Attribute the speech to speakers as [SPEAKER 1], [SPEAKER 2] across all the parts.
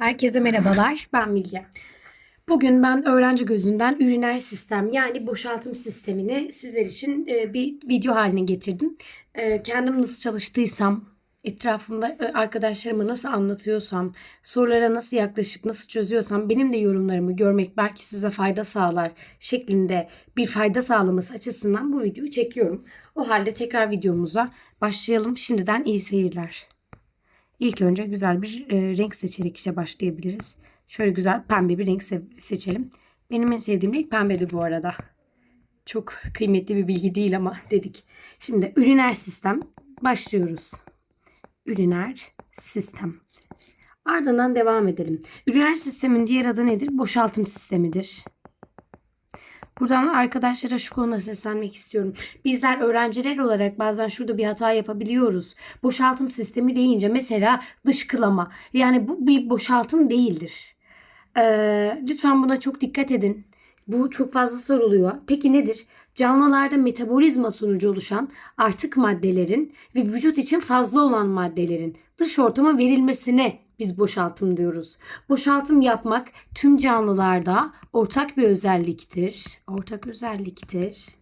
[SPEAKER 1] Herkese merhabalar, ben Bilge. Bugün ben öğrenci gözünden üriner sistem yani boşaltım sistemini sizler için e, bir video haline getirdim. E, Kendim nasıl çalıştıysam, etrafımda e, arkadaşlarıma nasıl anlatıyorsam, sorulara nasıl yaklaşıp nasıl çözüyorsam benim de yorumlarımı görmek belki size fayda sağlar şeklinde bir fayda sağlaması açısından bu videoyu çekiyorum. O halde tekrar videomuza başlayalım. Şimdiden iyi seyirler. İlk önce güzel bir e, renk seçerek işe başlayabiliriz. Şöyle güzel pembe bir renk se- seçelim. Benim en sevdiğim renk pembedir bu arada. Çok kıymetli bir bilgi değil ama dedik. Şimdi üriner sistem başlıyoruz. Üriner sistem. Ardından devam edelim. Üriner sistemin diğer adı nedir? Boşaltım sistemidir. Buradan arkadaşlara şu konuda seslenmek istiyorum. Bizler öğrenciler olarak bazen şurada bir hata yapabiliyoruz. Boşaltım sistemi deyince mesela dışkılama. Yani bu bir boşaltım değildir. Ee, lütfen buna çok dikkat edin. Bu çok fazla soruluyor. Peki nedir? Canlılarda metabolizma sonucu oluşan artık maddelerin ve vücut için fazla olan maddelerin dış ortama verilmesine biz boşaltım diyoruz. Boşaltım yapmak tüm canlılarda ortak bir özelliktir. Ortak özelliktir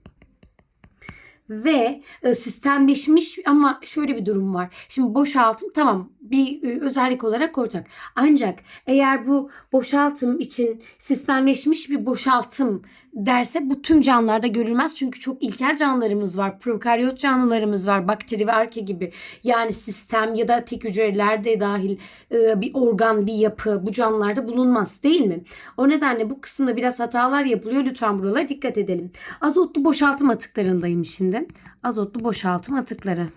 [SPEAKER 1] ve e, sistemleşmiş ama şöyle bir durum var. Şimdi boşaltım tamam bir e, özellik olarak ortak. Ancak eğer bu boşaltım için sistemleşmiş bir boşaltım derse bu tüm canlılarda görülmez. Çünkü çok ilkel canlılarımız var. Prokaryot canlılarımız var. Bakteri ve arke gibi. Yani sistem ya da tek hücreler de dahil e, bir organ, bir yapı bu canlılarda bulunmaz değil mi? O nedenle bu kısımda biraz hatalar yapılıyor. Lütfen buralara dikkat edelim. Azotlu boşaltım atıklarındayım şimdi. Azotlu boşaltım atıkları.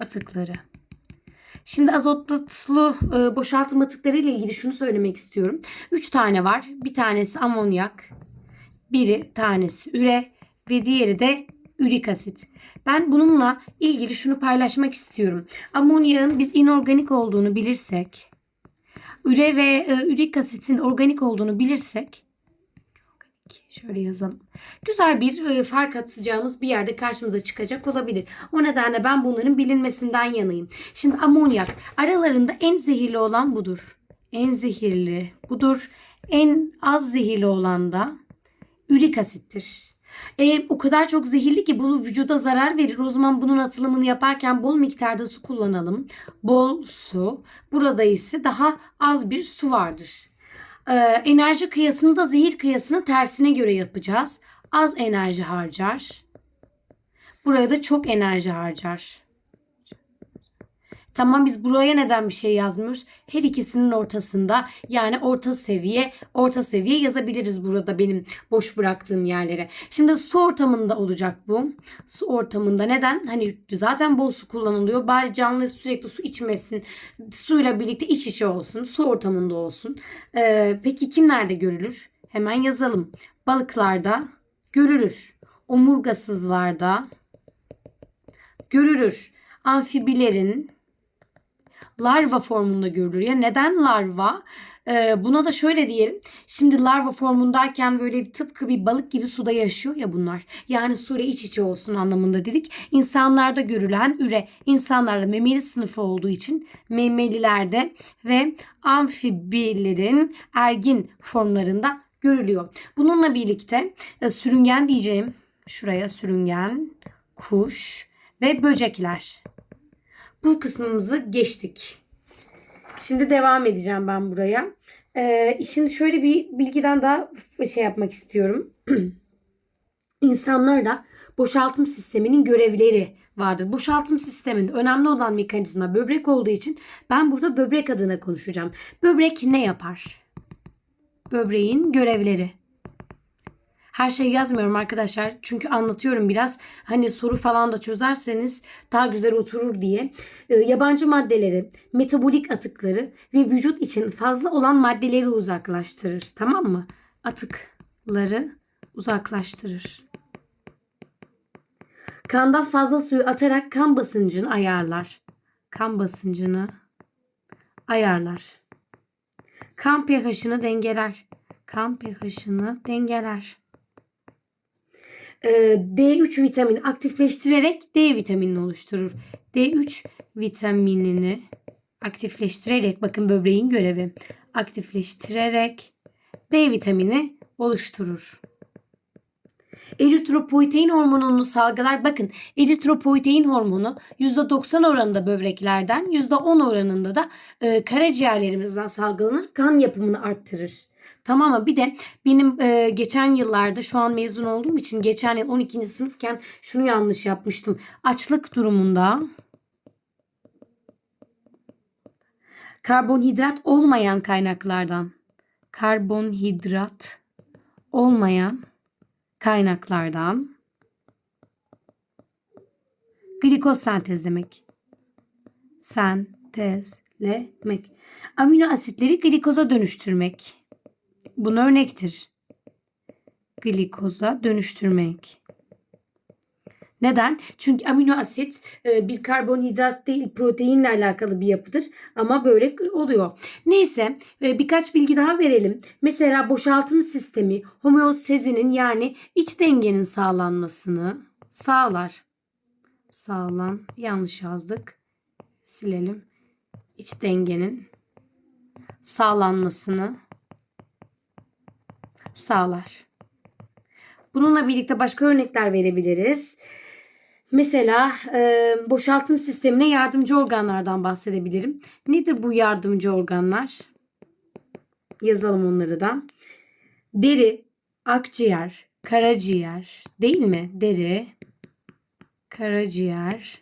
[SPEAKER 1] Atıkları. Şimdi azotlu e, boşaltım atıkları ile ilgili şunu söylemek istiyorum. Üç tane var. Bir tanesi amonyak, biri tanesi üre ve diğeri de ürik asit. Ben bununla ilgili şunu paylaşmak istiyorum. Amonyağın biz inorganik olduğunu bilirsek, üre ve e, ürik asitin organik olduğunu bilirsek Şöyle yazalım. Güzel bir e, fark atacağımız bir yerde karşımıza çıkacak olabilir. O nedenle ben bunların bilinmesinden yanayım. Şimdi amonyak aralarında en zehirli olan budur. En zehirli budur. En az zehirli olan da ürik asittir. E, o kadar çok zehirli ki bunu vücuda zarar verir. O zaman bunun atılımını yaparken bol miktarda su kullanalım. Bol su. Burada ise daha az bir su vardır. Ee, enerji kıyasını da zehir kıyasının tersine göre yapacağız. Az enerji harcar. Buraya da çok enerji harcar. Tamam biz buraya neden bir şey yazmıyoruz? Her ikisinin ortasında yani orta seviye, orta seviye yazabiliriz burada benim boş bıraktığım yerlere. Şimdi su ortamında olacak bu. Su ortamında neden? Hani zaten bol su kullanılıyor. Bari canlı sürekli su içmesin. Suyla birlikte iç içe olsun. Su ortamında olsun. Ee, peki kimlerde görülür? Hemen yazalım. Balıklarda görülür. Omurgasızlarda görülür. Amfibilerin larva formunda görülür. Ya neden larva? Ee, buna da şöyle diyelim. Şimdi larva formundayken böyle tıpkı bir balık gibi suda yaşıyor ya bunlar. Yani suyla iç içe olsun anlamında dedik. İnsanlarda görülen üre. insanlarda memeli sınıfı olduğu için memelilerde ve amfibilerin ergin formlarında görülüyor. Bununla birlikte e, sürüngen diyeceğim. Şuraya sürüngen, kuş ve böcekler bu kısmımızı geçtik. Şimdi devam edeceğim ben buraya. Ee, şimdi şöyle bir bilgiden daha şey yapmak istiyorum. İnsanlarda boşaltım sisteminin görevleri vardır. Boşaltım sisteminde önemli olan mekanizma böbrek olduğu için ben burada böbrek adına konuşacağım. Böbrek ne yapar? Böbreğin görevleri. Her şeyi yazmıyorum arkadaşlar. Çünkü anlatıyorum biraz. Hani soru falan da çözerseniz daha güzel oturur diye. Ee, yabancı maddeleri, metabolik atıkları ve vücut için fazla olan maddeleri uzaklaştırır. Tamam mı? Atıkları uzaklaştırır. Kandan fazla suyu atarak kan basıncını ayarlar. Kan basıncını ayarlar. Kan pH'ını dengeler. Kan pH'ını dengeler. D3 vitamini aktifleştirerek D vitaminini oluşturur. D3 vitaminini aktifleştirerek bakın böbreğin görevi aktifleştirerek D vitamini oluşturur. Eritropoietin hormonunu salgılar. Bakın eritropoietin hormonu %90 oranında böbreklerden %10 oranında da e, karaciğerlerimizden salgılanır. Kan yapımını arttırır. Tamam mı? Bir de benim e, geçen yıllarda şu an mezun olduğum için geçen yıl 12. sınıfken şunu yanlış yapmıştım. Açlık durumunda karbonhidrat olmayan kaynaklardan karbonhidrat olmayan kaynaklardan glikoz sentezlemek. Sentezlemek. Amino asitleri glikoza dönüştürmek. Buna örnektir. Glikoza dönüştürmek. Neden? Çünkü amino asit e, bir karbonhidrat değil proteinle alakalı bir yapıdır ama böyle oluyor. Neyse e, birkaç bilgi daha verelim. Mesela boşaltım sistemi homeostazinin yani iç dengenin sağlanmasını sağlar. Sağlan yanlış yazdık. Silelim. İç dengenin sağlanmasını sağlar. Bununla birlikte başka örnekler verebiliriz. Mesela e, boşaltım sistemine yardımcı organlardan bahsedebilirim. Nedir bu yardımcı organlar? Yazalım onları da. Deri, akciğer, karaciğer değil mi? Deri, karaciğer,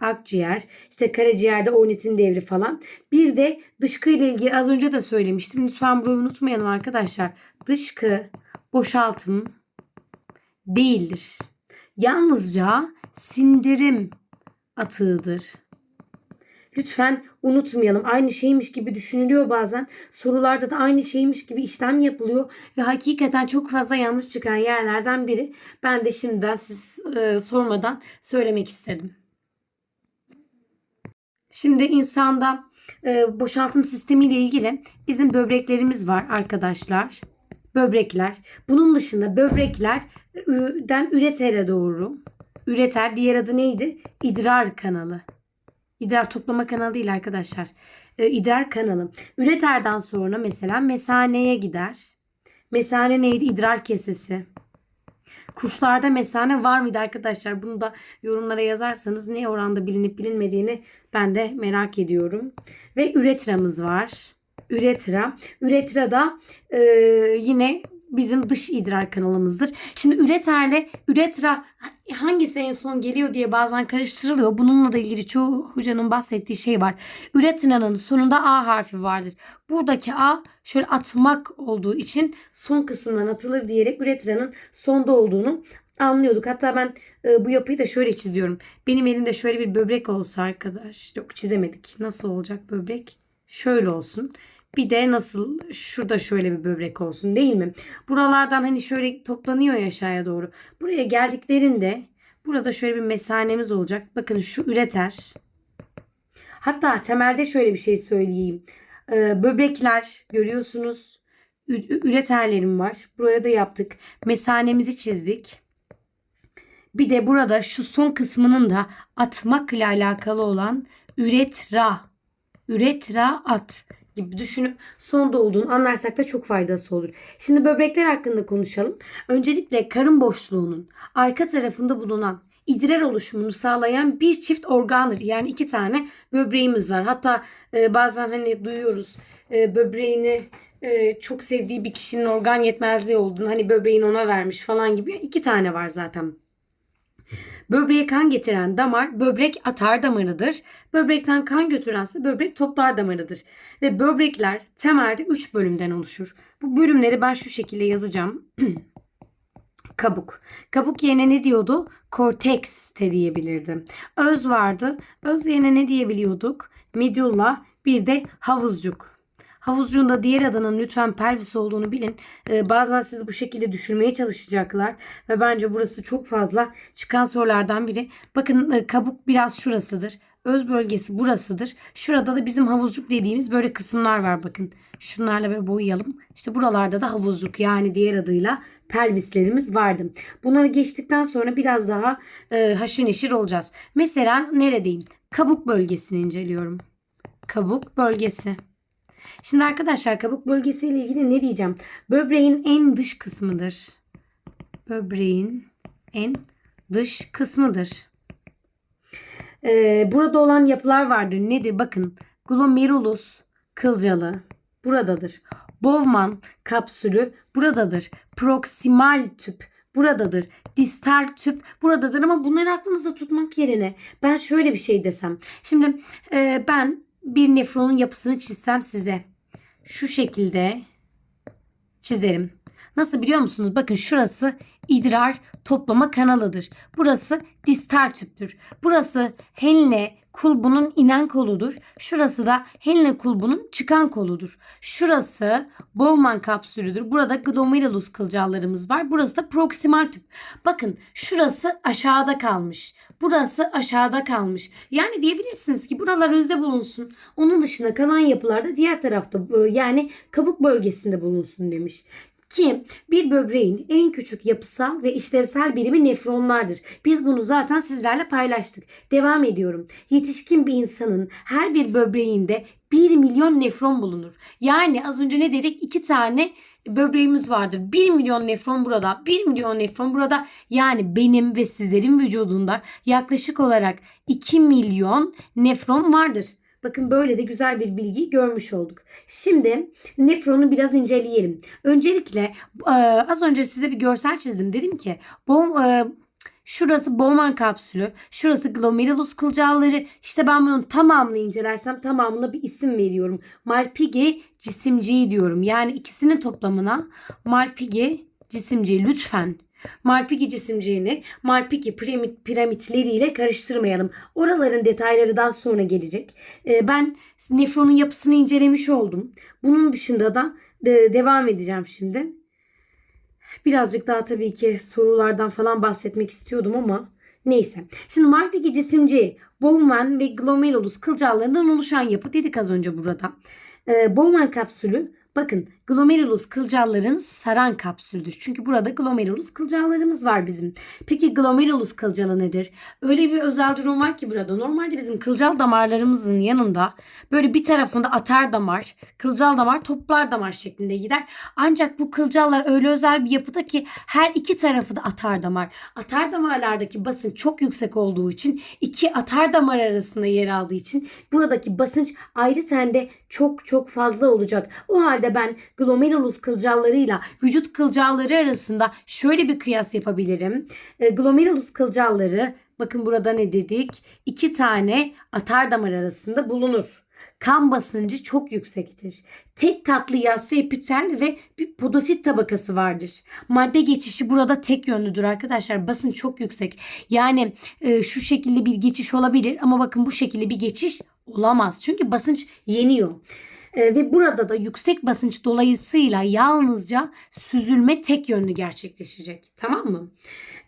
[SPEAKER 1] akciğer, işte karaciğerde ornitin devri falan. Bir de dışkı ile ilgili az önce de söylemiştim. Lütfen burayı unutmayalım arkadaşlar. Dışkı boşaltım değildir. Yalnızca sindirim atığıdır. Lütfen unutmayalım. Aynı şeymiş gibi düşünülüyor bazen. Sorularda da aynı şeymiş gibi işlem yapılıyor ve hakikaten çok fazla yanlış çıkan yerlerden biri. Ben de şimdiden siz e, sormadan söylemek istedim. Şimdi insanda e, boşaltım sistemi ile ilgili bizim böbreklerimiz var arkadaşlar. Böbrekler. Bunun dışında böbreklerden üretere doğru. Üreter diğer adı neydi? İdrar kanalı. İdrar toplama kanalı değil arkadaşlar. E, idrar kanalı. Üreterden sonra mesela mesaneye gider. Mesane neydi? İdrar kesesi. Kuşlarda mesane var mıydı arkadaşlar? Bunu da yorumlara yazarsanız ne oranda bilinip bilinmediğini ben de merak ediyorum. Ve üretramız var. Üretra. Üretra da e, yine bizim dış idrar kanalımızdır. Şimdi üreterle üretra hangisi en son geliyor diye bazen karıştırılıyor. Bununla da ilgili çoğu hocanın bahsettiği şey var. Üretranın sonunda A harfi vardır. Buradaki A şöyle atmak olduğu için son kısımdan atılır diyerek üretranın sonda olduğunu anlıyorduk. Hatta ben bu yapıyı da şöyle çiziyorum. Benim elimde şöyle bir böbrek olsa arkadaş. Yok çizemedik. Nasıl olacak böbrek? Şöyle olsun. Bir de nasıl şurada şöyle bir böbrek olsun değil mi? Buralardan hani şöyle toplanıyor ya aşağıya doğru. Buraya geldiklerinde burada şöyle bir mesanemiz olacak. Bakın şu üreter. Hatta temelde şöyle bir şey söyleyeyim. Ee, böbrekler görüyorsunuz. Üreterlerim var. Buraya da yaptık. Mesanemizi çizdik. Bir de burada şu son kısmının da atmakla alakalı olan üretra. Üretra at gibi düşünüp sonda olduğunu anlarsak da çok faydası olur. Şimdi böbrekler hakkında konuşalım. Öncelikle karın boşluğunun arka tarafında bulunan idrar oluşumunu sağlayan bir çift organdır. Yani iki tane böbreğimiz var. Hatta e, bazen hani duyuyoruz e, böbreğini e, çok sevdiği bir kişinin organ yetmezliği olduğunu hani böbreğini ona vermiş falan gibi. İki tane var zaten. Böbreğe kan getiren damar böbrek atar damarıdır. Böbrekten kan götürense böbrek toplar damarıdır. Ve böbrekler temelde 3 bölümden oluşur. Bu bölümleri ben şu şekilde yazacağım. Kabuk. Kabuk yerine ne diyordu? Korteks de diyebilirdim. Öz vardı. Öz yerine ne diyebiliyorduk? Medulla bir de havuzcuk. Havuzcuğun da diğer adının lütfen pelvis olduğunu bilin. Ee, bazen sizi bu şekilde düşürmeye çalışacaklar. Ve bence burası çok fazla çıkan sorulardan biri. Bakın e, kabuk biraz şurasıdır. Öz bölgesi burasıdır. Şurada da bizim havuzcuk dediğimiz böyle kısımlar var bakın. Şunlarla böyle boyayalım. İşte buralarda da havuzcuk yani diğer adıyla pelvislerimiz vardı. Bunları geçtikten sonra biraz daha e, haşır neşir olacağız. Mesela neredeyim? Kabuk bölgesini inceliyorum. kabuk bölgesi. Şimdi arkadaşlar kabuk bölgesiyle ilgili ne diyeceğim? Böbreğin en dış kısmıdır. Böbreğin en dış kısmıdır. Ee, burada olan yapılar vardır. Nedir? Bakın glomerulus kılcalı buradadır. Bowman kapsülü buradadır. Proksimal tüp buradadır. Distal tüp buradadır ama bunları aklınızda tutmak yerine ben şöyle bir şey desem. Şimdi e, ben bir nefronun yapısını çizsem size şu şekilde çizerim. Nasıl biliyor musunuz? Bakın şurası idrar toplama kanalıdır. Burası distal tüptür. Burası henle kulbunun inen koludur. Şurası da henle kulbunun çıkan koludur. Şurası Bowman kapsülüdür. Burada glomerulus kılcallarımız var. Burası da proksimal tüp. Bakın şurası aşağıda kalmış. Burası aşağıda kalmış. Yani diyebilirsiniz ki buralar özde bulunsun. Onun dışında kalan yapılarda diğer tarafta e, yani kabuk bölgesinde bulunsun demiş ki bir böbreğin en küçük yapısal ve işlevsel birimi nefronlardır. Biz bunu zaten sizlerle paylaştık. Devam ediyorum. Yetişkin bir insanın her bir böbreğinde 1 milyon nefron bulunur. Yani az önce ne dedik? 2 tane böbreğimiz vardır. 1 milyon nefron burada, 1 milyon nefron burada. Yani benim ve sizlerin vücudunda yaklaşık olarak 2 milyon nefron vardır. Bakın böyle de güzel bir bilgiyi görmüş olduk. Şimdi nefronu biraz inceleyelim. Öncelikle e, az önce size bir görsel çizdim. Dedim ki bu e, Şurası Bowman kapsülü, şurası glomerulus kılcalları. İşte ben bunun tamamını incelersem tamamına bir isim veriyorum. Malpighi cisimciği diyorum. Yani ikisinin toplamına Malpighi cisimciği lütfen Malpighi cisimciğini Malpighi piramit, piramitleriyle karıştırmayalım. Oraların detayları daha sonra gelecek. Ee, ben nefronun yapısını incelemiş oldum. Bunun dışında da de, devam edeceğim şimdi. Birazcık daha tabii ki sorulardan falan bahsetmek istiyordum ama neyse. Şimdi Malpighi cisimci Bowman ve glomerulus kılcallarından oluşan yapı dedik az önce burada. Ee, Bowman kapsülü Bakın glomerulus kılcalların saran kapsüldür. Çünkü burada glomerulus kılcallarımız var bizim. Peki glomerulus kılcalı nedir? Öyle bir özel durum var ki burada. Normalde bizim kılcal damarlarımızın yanında böyle bir tarafında atar damar, kılcal damar, toplar damar şeklinde gider. Ancak bu kılcallar öyle özel bir yapıda ki her iki tarafı da atar damar. Atar damarlardaki basınç çok yüksek olduğu için iki atar damar arasında yer aldığı için buradaki basınç ayrı tende çok çok fazla olacak. O halde ben glomerulus kılcallarıyla vücut kılcalları arasında şöyle bir kıyas yapabilirim. E, glomerulus kılcalları bakın burada ne dedik? İki tane atar damar arasında bulunur. Kan basıncı çok yüksektir. Tek katlı yassı epitel ve bir podosit tabakası vardır. Madde geçişi burada tek yönlüdür arkadaşlar. Basınç çok yüksek. Yani e, şu şekilde bir geçiş olabilir ama bakın bu şekilde bir geçiş olamaz. Çünkü basınç yeniyor. E, ve burada da yüksek basınç dolayısıyla yalnızca süzülme tek yönlü gerçekleşecek. Tamam mı?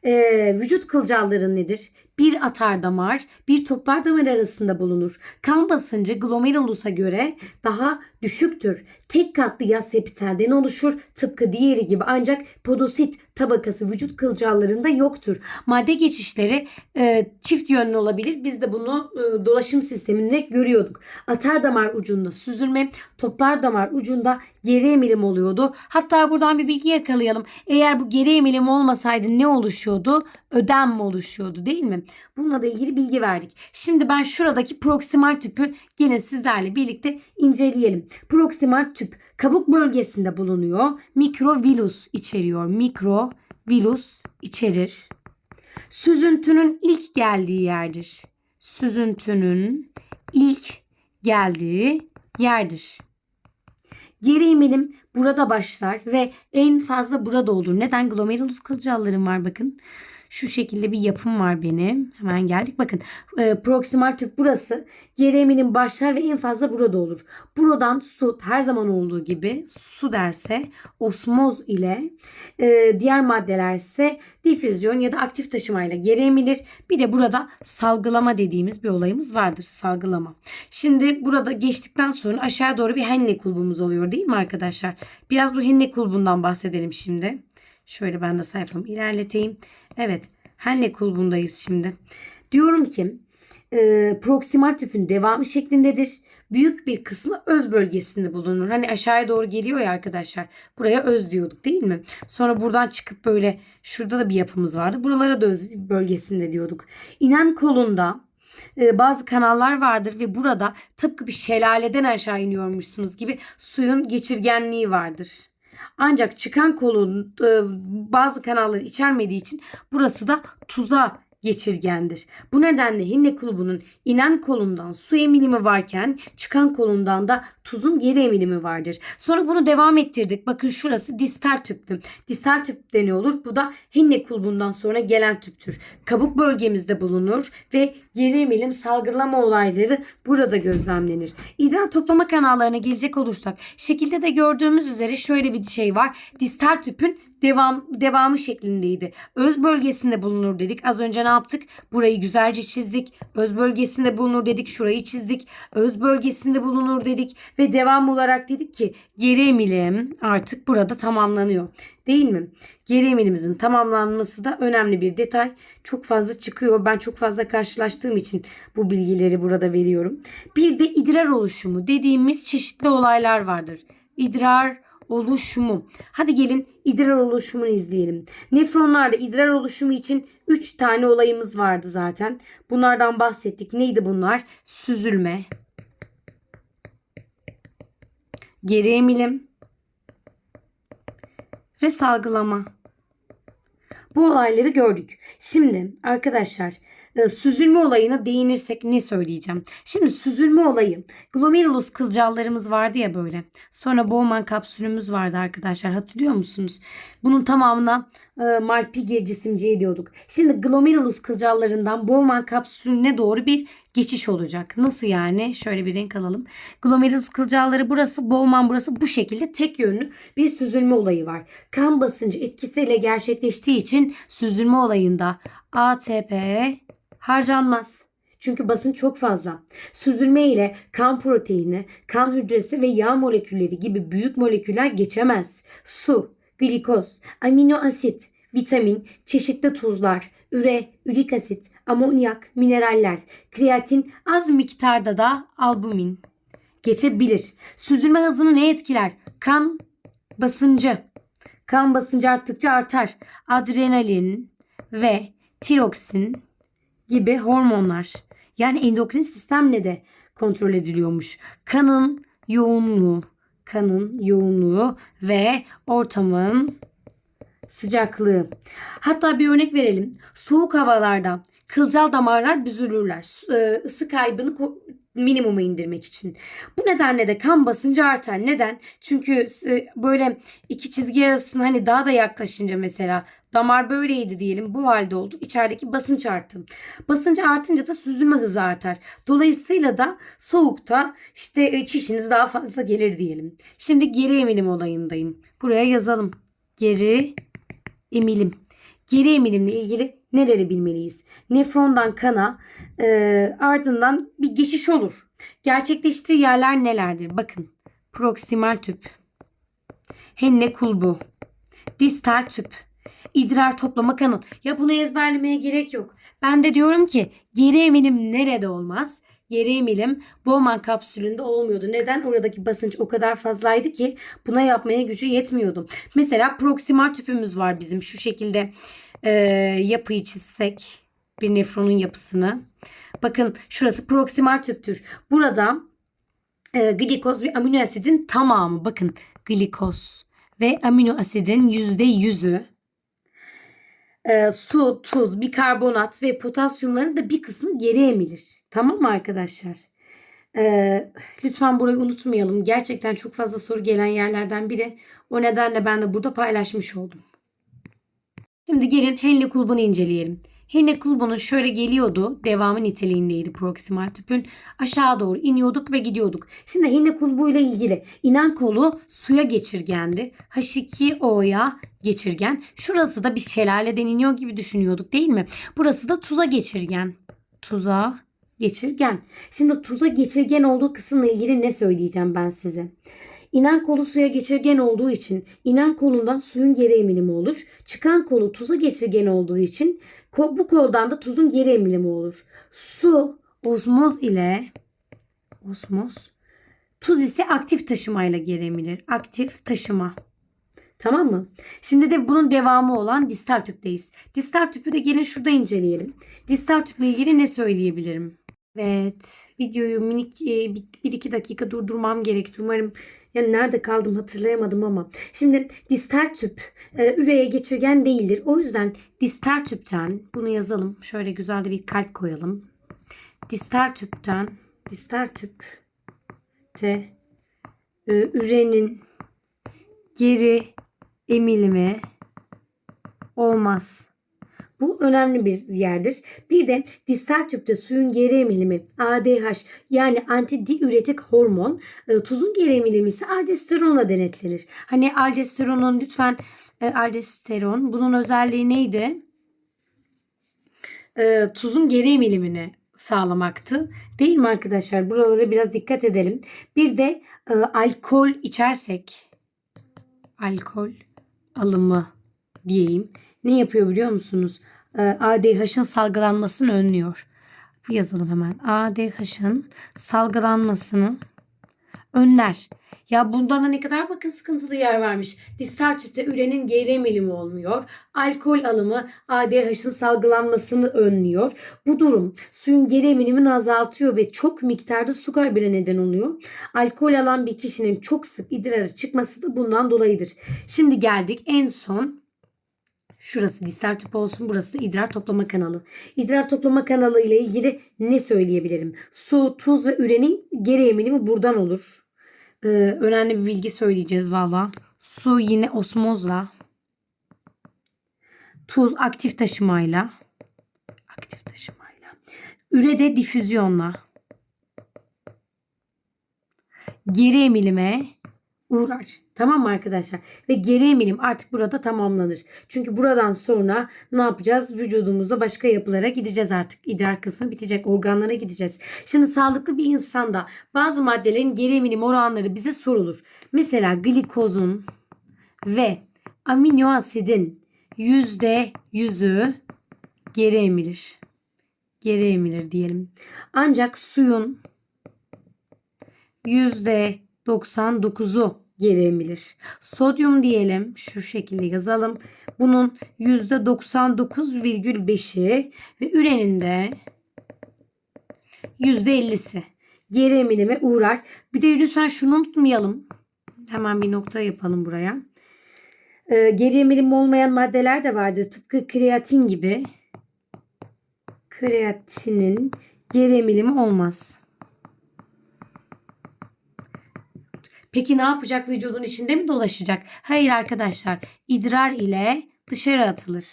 [SPEAKER 1] E, vücut kılcalları nedir? Bir atar damar, bir toplar damar arasında bulunur. Kan basıncı glomerulusa göre daha düşüktür. Tek katlı yaz epitelden oluşur tıpkı diğeri gibi ancak podosit tabakası vücut kılcallarında yoktur. Madde geçişleri e, çift yönlü olabilir. Biz de bunu e, dolaşım sisteminde görüyorduk. Atar damar ucunda süzülme, toplar damar ucunda geri emilim oluyordu. Hatta buradan bir bilgi yakalayalım. Eğer bu geri emilim olmasaydı ne oluşuyordu? Ödem oluşuyordu değil mi? Bununla da ilgili bilgi verdik. Şimdi ben şuradaki proksimal tüpü yine sizlerle birlikte inceleyelim. Proksimal tüp kabuk bölgesinde bulunuyor. Mikrovilus içeriyor. Mikrovilus içerir. Süzüntünün ilk geldiği yerdir. Süzüntünün ilk geldiği yerdir. Geri emilim burada başlar ve en fazla burada olur. Neden? Glomerulus kılcallarım var bakın. Şu şekilde bir yapım var benim. Hemen geldik. Bakın e, proksimal tüp burası. Geri emilim başlar ve en fazla burada olur. Buradan su her zaman olduğu gibi su derse osmoz ile e, diğer maddeler ise difüzyon ya da aktif taşımayla geri emilir. Bir de burada salgılama dediğimiz bir olayımız vardır. Salgılama. Şimdi burada geçtikten sonra aşağı doğru bir henne kulbumuz oluyor değil mi arkadaşlar? Biraz bu henne kulbundan bahsedelim şimdi. Şöyle ben de sayfamı ilerleteyim. Evet. Henne kulbundayız şimdi. Diyorum ki e, proksimal tüpün devamı şeklindedir. büyük bir kısmı öz bölgesinde bulunur. Hani aşağıya doğru geliyor ya arkadaşlar. Buraya öz diyorduk değil mi? Sonra buradan çıkıp böyle şurada da bir yapımız vardı. Buralara da öz bölgesinde diyorduk. İnen kolunda e, bazı kanallar vardır ve burada tıpkı bir şelaleden aşağı iniyormuşsunuz gibi suyun geçirgenliği vardır. Ancak çıkan kolun e, bazı kanalları içermediği için burası da tuza geçirgendir. Bu nedenle hinne kulbunun inen kolundan su emilimi varken çıkan kolundan da tuzun geri emilimi vardır. Sonra bunu devam ettirdik. Bakın şurası distal tüptü. Distal tüpte ne olur? Bu da hinne kulbundan sonra gelen tüptür. Kabuk bölgemizde bulunur ve geri emilim salgılama olayları burada gözlemlenir. İdrar toplama kanallarına gelecek olursak şekilde de gördüğümüz üzere şöyle bir şey var. Distal tüpün devam devamı şeklindeydi. Öz bölgesinde bulunur dedik. Az önce ne yaptık? Burayı güzelce çizdik. Öz bölgesinde bulunur dedik. Şurayı çizdik. Öz bölgesinde bulunur dedik ve devam olarak dedik ki geri emilim artık burada tamamlanıyor. Değil mi? Geri emilimizin tamamlanması da önemli bir detay. Çok fazla çıkıyor. Ben çok fazla karşılaştığım için bu bilgileri burada veriyorum. Bir de idrar oluşumu dediğimiz çeşitli olaylar vardır. İdrar oluşumu. Hadi gelin idrar oluşumunu izleyelim. Nefronlarda idrar oluşumu için 3 tane olayımız vardı zaten. Bunlardan bahsettik. Neydi bunlar? Süzülme, geri emilim ve salgılama. Bu olayları gördük. Şimdi arkadaşlar süzülme olayına değinirsek ne söyleyeceğim? Şimdi süzülme olayı glomerulus kılcallarımız vardı ya böyle. Sonra Bowman kapsülümüz vardı arkadaşlar hatırlıyor musunuz? Bunun tamamına e, Malpighi cisimciği diyorduk. Şimdi glomerulus kılcallarından Bowman kapsülüne doğru bir geçiş olacak. Nasıl yani? Şöyle bir renk alalım. Glomerulus kılcalları burası, Bowman burası bu şekilde tek yönlü bir süzülme olayı var. Kan basıncı etkisiyle gerçekleştiği için süzülme olayında ATP harcanmaz. Çünkü basınç çok fazla. Süzülme ile kan proteini, kan hücresi ve yağ molekülleri gibi büyük moleküller geçemez. Su, glikoz, amino asit, vitamin, çeşitli tuzlar, üre, ürik asit, amonyak, mineraller, kreatin, az miktarda da albumin geçebilir. Süzülme hızını ne etkiler? Kan basıncı. Kan basıncı arttıkça artar. Adrenalin ve tiroksin gibi hormonlar yani endokrin sistemle de kontrol ediliyormuş. Kanın yoğunluğu, kanın yoğunluğu ve ortamın sıcaklığı. Hatta bir örnek verelim. Soğuk havalarda kılcal damarlar büzülürler. Su- e, kaybını minimuma indirmek için. Bu nedenle de kan basıncı artar. Neden? Çünkü e, böyle iki çizgi arasında hani daha da yaklaşınca mesela damar böyleydi diyelim bu halde oldu. İçerideki basınç arttı. Basınç artınca da süzülme hızı artar. Dolayısıyla da soğukta işte e, çişiniz daha fazla gelir diyelim. Şimdi geri emilim olayındayım. Buraya yazalım. Geri emilim. Geri emilimle ilgili neleri bilmeliyiz? Nefrondan kana e, ardından bir geçiş olur. Gerçekleştiği yerler nelerdir? Bakın proksimal tüp, henne kulbu, distal tüp, idrar toplama kanal. Ya bunu ezberlemeye gerek yok. Ben de diyorum ki geri emilim nerede olmaz? Geri emilim Bowman kapsülünde olmuyordu. Neden? Oradaki basınç o kadar fazlaydı ki buna yapmaya gücü yetmiyordu. Mesela proksimal tüpümüz var bizim şu şekilde e, yapıyı çizsek bir nefronun yapısını. Bakın şurası proksimal tüptür. Burada e, glikoz ve amino asidin tamamı bakın glikoz ve amino asidin yüzde yüzü e, su, tuz, bikarbonat ve potasyumların da bir kısmı geri emilir. Tamam mı arkadaşlar? E, lütfen burayı unutmayalım. Gerçekten çok fazla soru gelen yerlerden biri. O nedenle ben de burada paylaşmış oldum. Şimdi gelin Henle kulbunu inceleyelim. Henle kulbunun şöyle geliyordu. Devamı niteliğindeydi proksimal tüpün. Aşağı doğru iniyorduk ve gidiyorduk. Şimdi Henle kulbu ile ilgili inen kolu suya geçirgendi. H2O'ya geçirgen. Şurası da bir şelaleden iniyor gibi düşünüyorduk değil mi? Burası da tuza geçirgen. Tuza geçirgen. Şimdi tuza geçirgen olduğu kısımla ilgili ne söyleyeceğim ben size? İnen kolu suya geçirgen olduğu için inen kolundan suyun geri emilimi olur. Çıkan kolu tuza geçirgen olduğu için bu koldan da tuzun geri emilimi olur. Su ozmoz ile ozmoz Tuz ise aktif taşımayla geri emilir. Aktif taşıma. Tamam mı? Şimdi de bunun devamı olan distal tüpteyiz. Distal tüpü de gelin şurada inceleyelim. Distal tüple ilgili ne söyleyebilirim? Evet, videoyu minik e, bir, iki dakika durdurmam gerekti. Umarım yani nerede kaldım hatırlayamadım ama. Şimdi distal tüp e, üreye geçirgen değildir. O yüzden distal tüpten bunu yazalım. Şöyle güzel de bir kalp koyalım. Distal tüpten distal tüp te e, ürenin geri emilimi olmaz. Bu önemli bir yerdir. Bir de distal tüpte suyun geri emilimi ADH yani antidiüretik hormon, e, tuzun geri emilimi ise aldosteronla denetlenir. Hani aldosteronun lütfen e, aldosteron bunun özelliği neydi? E, tuzun geri emilimini sağlamaktı. Değil mi arkadaşlar? Buralara biraz dikkat edelim. Bir de e, alkol içersek alkol alımı diyeyim. Ne yapıyor biliyor musunuz? Ee, ADH'ın salgılanmasını önlüyor. Yazalım hemen. ADH'ın salgılanmasını önler. Ya bundan da ne kadar bakın sıkıntılı yer vermiş. Distal tüpte ürenin geri emilimi olmuyor. Alkol alımı ADH'ın salgılanmasını önlüyor. Bu durum suyun geri emilimini azaltıyor ve çok miktarda su kaybına neden oluyor. Alkol alan bir kişinin çok sık idrara çıkması da bundan dolayıdır. Şimdi geldik en son Şurası distal tüp olsun, burası idrar toplama kanalı. İdrar toplama kanalı ile ilgili ne söyleyebilirim? Su, tuz ve ürenin geri emilimi buradan olur. Ee, önemli bir bilgi söyleyeceğiz valla. Su yine osmozla. Tuz aktif taşımayla. Aktif taşımayla. Üre de difüzyonla. Geri emilime uğrar. Tamam mı arkadaşlar? Ve geri emilim artık burada tamamlanır. Çünkü buradan sonra ne yapacağız? Vücudumuzda başka yapılara gideceğiz artık. İdrar kısmı bitecek. Organlara gideceğiz. Şimdi sağlıklı bir insanda bazı maddelerin geri emilim oranları bize sorulur. Mesela glikozun ve amino asidin yüzde yüzü geri emilir. Geri emilir diyelim. Ancak suyun yüzde 99'u geri emilir. Sodyum diyelim şu şekilde yazalım. Bunun %99,5'i ve ürenin de %50'si geri emilime uğrar. Bir de lütfen şunu unutmayalım. Hemen bir nokta yapalım buraya. Ee, geri emilim olmayan maddeler de vardır. Tıpkı kreatin gibi. Kreatinin geri emilimi olmaz. Peki ne yapacak vücudun içinde mi dolaşacak? Hayır arkadaşlar. İdrar ile dışarı atılır.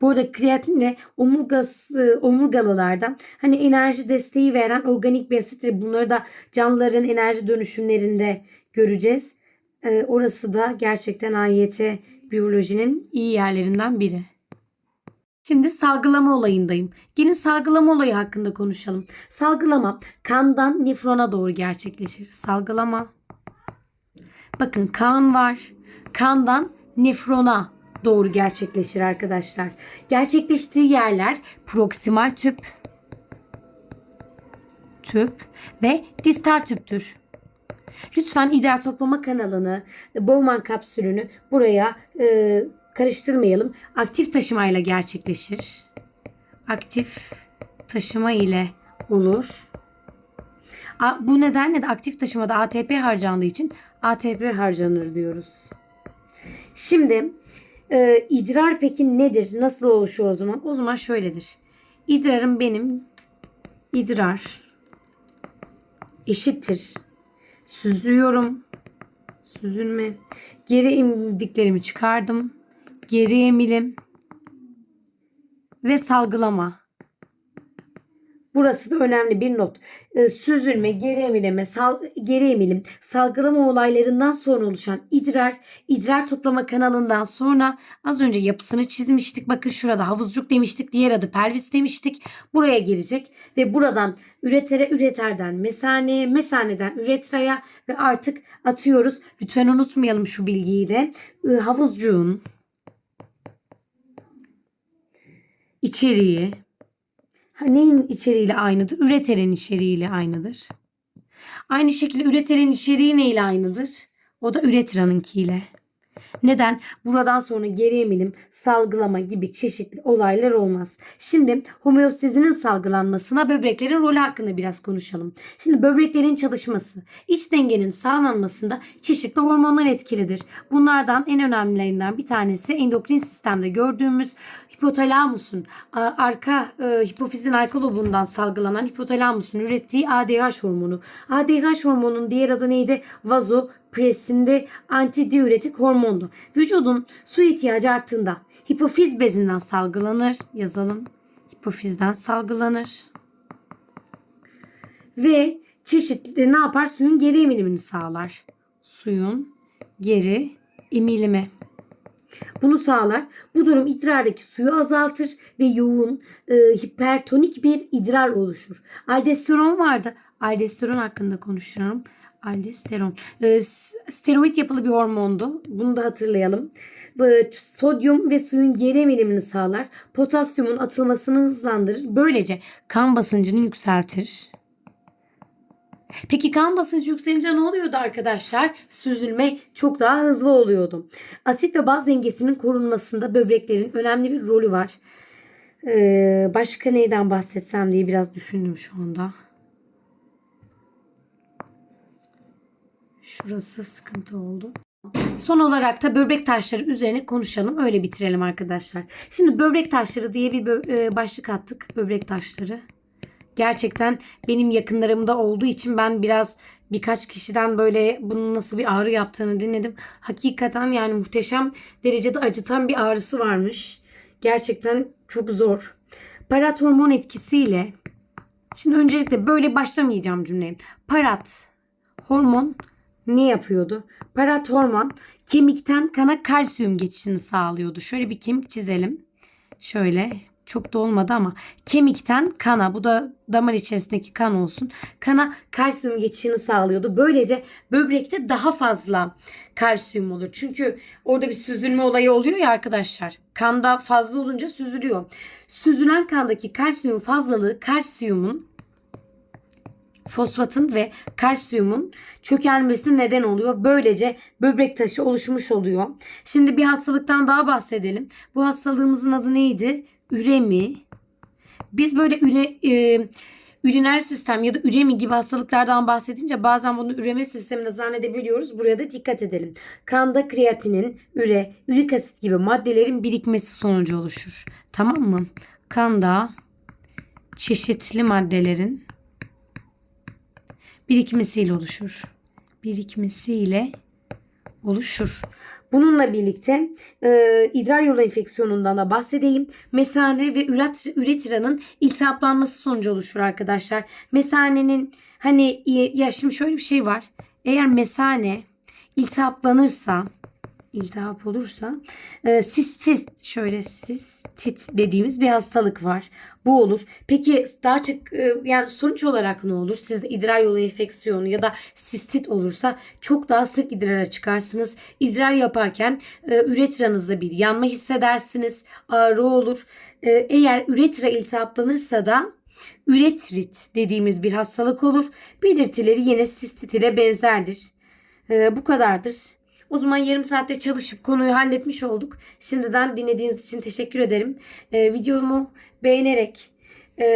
[SPEAKER 1] Bu arada kreatin de omurgası, omurgalılardan hani enerji desteği veren organik bir asittir. Bunları da canlıların enerji dönüşümlerinde göreceğiz. Ee, orası da gerçekten AYT biyolojinin iyi yerlerinden biri. Şimdi salgılama olayındayım. Gelin salgılama olayı hakkında konuşalım. Salgılama kandan nefrona doğru gerçekleşir. Salgılama. Bakın kan var. Kandan nefrona doğru gerçekleşir arkadaşlar. Gerçekleştiği yerler proksimal tüp, tüp ve distal tüptür. Lütfen idrar toplama kanalını, Bowman kapsülünü buraya e, karıştırmayalım. Aktif taşımayla gerçekleşir. Aktif taşıma ile olur. Bu nedenle de aktif taşımada ATP harcandığı için ATP harcanır diyoruz. Şimdi e, idrar peki nedir? Nasıl oluşuyor o zaman? O zaman şöyledir. İdrarım benim idrar eşittir. Süzüyorum. Süzülme. Geri emdiklerimi çıkardım. Geri emilim ve salgılama. Burası da önemli bir not. Ee, süzülme, geri emileme, sal, geri emilim, salgılama olaylarından sonra oluşan idrar, idrar toplama kanalından sonra az önce yapısını çizmiştik. Bakın şurada havuzcuk demiştik, diğer adı pelvis demiştik. Buraya gelecek ve buradan üretere, üreterden mesaneye, mesaneden üretraya ve artık atıyoruz. Lütfen unutmayalım şu bilgiyi de. Ee, havuzcuğun içeriği neyin içeriğiyle aynıdır? Üretenin içeriğiyle aynıdır. Aynı şekilde üreterin içeriği neyle aynıdır? O da üretiranınkiyle. Neden? Buradan sonra geri emilim, salgılama gibi çeşitli olaylar olmaz. Şimdi homeostazinin salgılanmasına böbreklerin rolü hakkında biraz konuşalım. Şimdi böbreklerin çalışması, iç dengenin sağlanmasında çeşitli hormonlar etkilidir. Bunlardan en önemlilerinden bir tanesi endokrin sistemde gördüğümüz hipotalamusun arka e, hipofizin arka lobundan salgılanan hipotalamusun ürettiği ADH hormonu. ADH hormonunun diğer adı neydi? Vazopresinde antidiüretik hormondu. Vücudun su ihtiyacı arttığında hipofiz bezinden salgılanır. Yazalım. Hipofizden salgılanır. Ve çeşitli ne yapar? Suyun geri emilimini sağlar. Suyun geri emilimi. Bunu sağlar. Bu durum idrardaki suyu azaltır ve yoğun e, hipertonik bir idrar oluşur. Aldosteron vardı. Aldosteron hakkında konuşuyorum. Aldosteron. E, steroid yapılı bir hormondu. Bunu da hatırlayalım. E, sodyum ve suyun geri emilimini sağlar. Potasyumun atılmasını hızlandırır. Böylece kan basıncını yükseltir. Peki kan basıncı yükselince ne oluyordu arkadaşlar? Süzülme çok daha hızlı oluyordu. Asit ve baz dengesinin korunmasında böbreklerin önemli bir rolü var. Ee, başka neyden bahsetsem diye biraz düşündüm şu anda. Şurası sıkıntı oldu. Son olarak da böbrek taşları üzerine konuşalım. Öyle bitirelim arkadaşlar. Şimdi böbrek taşları diye bir e, başlık attık. Böbrek taşları. Gerçekten benim yakınlarımda olduğu için ben biraz birkaç kişiden böyle bunun nasıl bir ağrı yaptığını dinledim. Hakikaten yani muhteşem derecede acıtan bir ağrısı varmış. Gerçekten çok zor. Parat hormon etkisiyle Şimdi öncelikle böyle başlamayacağım cümleye. Parat hormon ne yapıyordu? Parat hormon kemikten kana kalsiyum geçişini sağlıyordu. Şöyle bir kemik çizelim. Şöyle çok da olmadı ama kemikten kana bu da damar içerisindeki kan olsun. Kana kalsiyum geçişini sağlıyordu. Böylece böbrekte daha fazla kalsiyum olur. Çünkü orada bir süzülme olayı oluyor ya arkadaşlar. Kanda fazla olunca süzülüyor. Süzülen kandaki kalsiyum fazlalığı kalsiyumun fosfatın ve kalsiyumun çökelmesine neden oluyor. Böylece böbrek taşı oluşmuş oluyor. Şimdi bir hastalıktan daha bahsedelim. Bu hastalığımızın adı neydi? Üremi. Biz böyle üre, e, üriner sistem ya da üremi gibi hastalıklardan bahsedince bazen bunu üreme sisteminde zannedebiliyoruz. Buraya da dikkat edelim. Kanda kreatinin, üre, ürik asit gibi maddelerin birikmesi sonucu oluşur. Tamam mı? Kanda çeşitli maddelerin birikmesiyle oluşur. Birikmesiyle oluşur. Bununla birlikte e, idrar yolu enfeksiyonundan da bahsedeyim. Mesane ve üret, üretiranın iltihaplanması sonucu oluşur arkadaşlar. Mesanenin hani ya şimdi şöyle bir şey var. Eğer mesane iltihaplanırsa iltihap olursa e, sistit şöyle sistit dediğimiz bir hastalık var. Bu olur. Peki daha çok e, yani sonuç olarak ne olur? Sizde idrar yolu enfeksiyonu ya da sistit olursa çok daha sık idrara çıkarsınız. İdrar yaparken e, üretranızda bir yanma hissedersiniz. Ağrı olur. E, eğer üretra iltihaplanırsa da üretrit dediğimiz bir hastalık olur. Belirtileri yine sistit ile benzerdir. E, bu kadardır. O zaman yarım saatte çalışıp konuyu halletmiş olduk. Şimdiden dinlediğiniz için teşekkür ederim. Ee, videomu beğenerek e,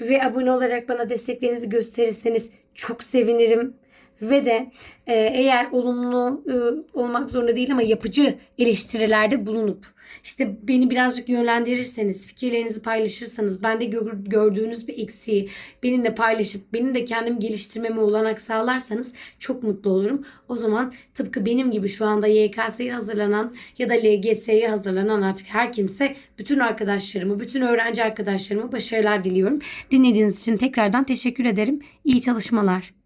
[SPEAKER 1] ve abone olarak bana desteklerinizi gösterirseniz çok sevinirim. Ve de e, eğer olumlu e, olmak zorunda değil ama yapıcı eleştirilerde bulunup işte beni birazcık yönlendirirseniz, fikirlerinizi paylaşırsanız, bende gör- gördüğünüz bir eksiği benimle paylaşıp benim de kendim geliştirmeme olanak sağlarsanız çok mutlu olurum. O zaman tıpkı benim gibi şu anda YKS'ye hazırlanan ya da LGS'ye hazırlanan artık her kimse bütün arkadaşlarımı, bütün öğrenci arkadaşlarıma başarılar diliyorum. Dinlediğiniz için tekrardan teşekkür ederim. İyi çalışmalar.